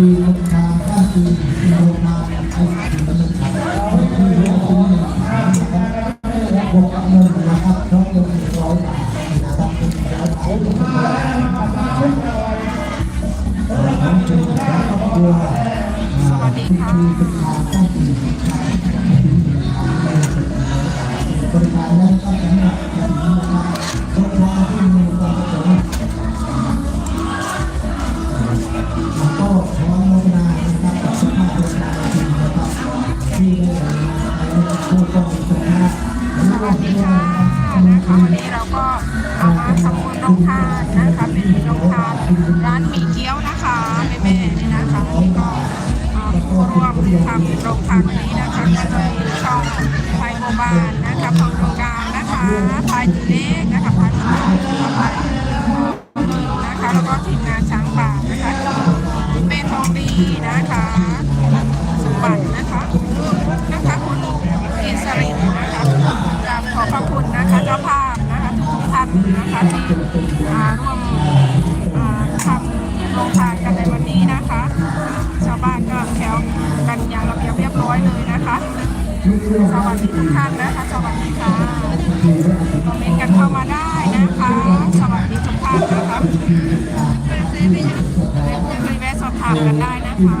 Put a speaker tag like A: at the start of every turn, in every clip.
A: มีโรงงานก็คือโรงงานของ บาลนะคะของโรงการนะคะพายจุเล็กนะคะพายจุเล็กนะคะแล้วก็ทีมงานช้างป่านะคะคุณเมทองดีนะคะสมบัตินะคะนะคะคุณกิสรินนะคะกราบขอพระคุณนะคะเจ้าภาพนะคะทุกท่านนะคะที่ร่วมทำโรงทานกันในวันนี้นะคะ ชาวบ้านก็แถวกันอย่างระเบียบเรียบร้อยเลยนะคะ สวัสดีทุกท่านนะคะสวัสดีค่ะคอมเมนต์กันเข้ามาได้นะคะ สวัสดีทุกท่านนะคะเปแวะสอบถามกันได้นะคะ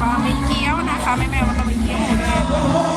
A: ก็ไม่เคี้ย
B: วนะคะแม่แม่
A: มัาต้องไปเคี้ยวหม
B: ดเลย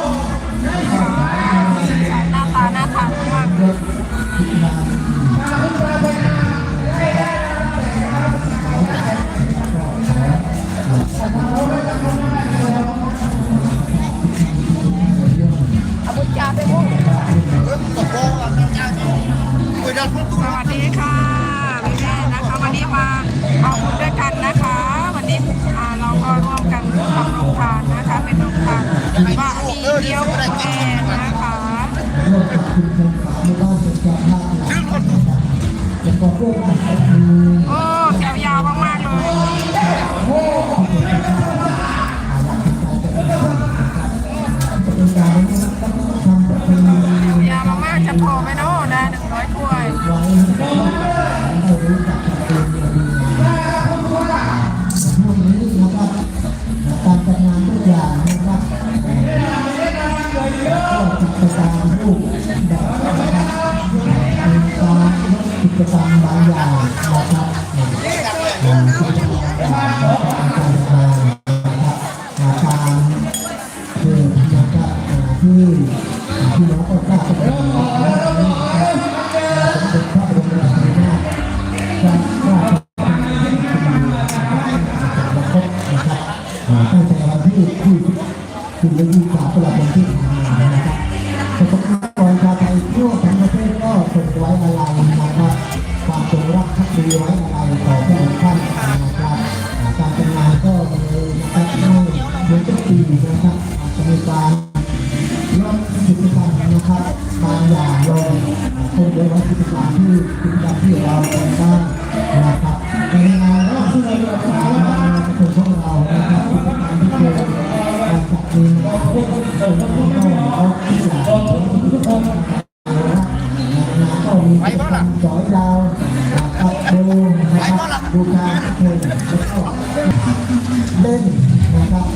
B: ไปบ้าล่ะสอยดาวดูนะครับดูการเล่นนะครับ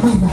B: ไม่ได้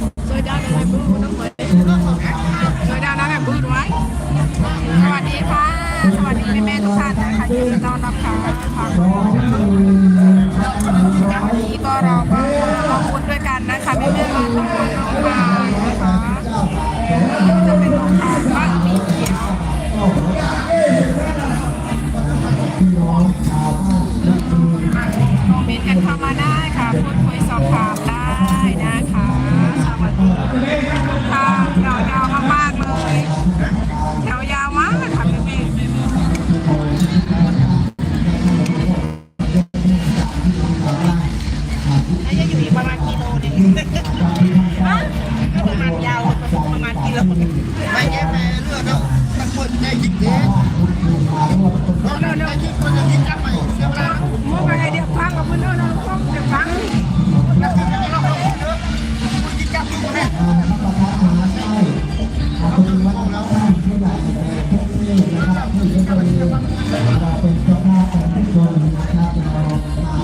A: เราเป็นเจ้า
B: ภาพขอทุกคนนะครับเรมา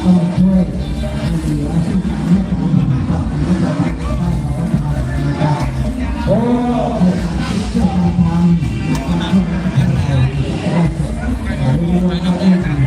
B: ต้องช่วยเหลือซึ่งกันและกันนะครับที่จะทำให้เราต้องทำรโอ้ช่วยทำกันทาเรียนรู้ได้ะครกัน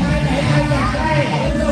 B: ใคร
A: ไหน
C: ใครอ
A: ยากได้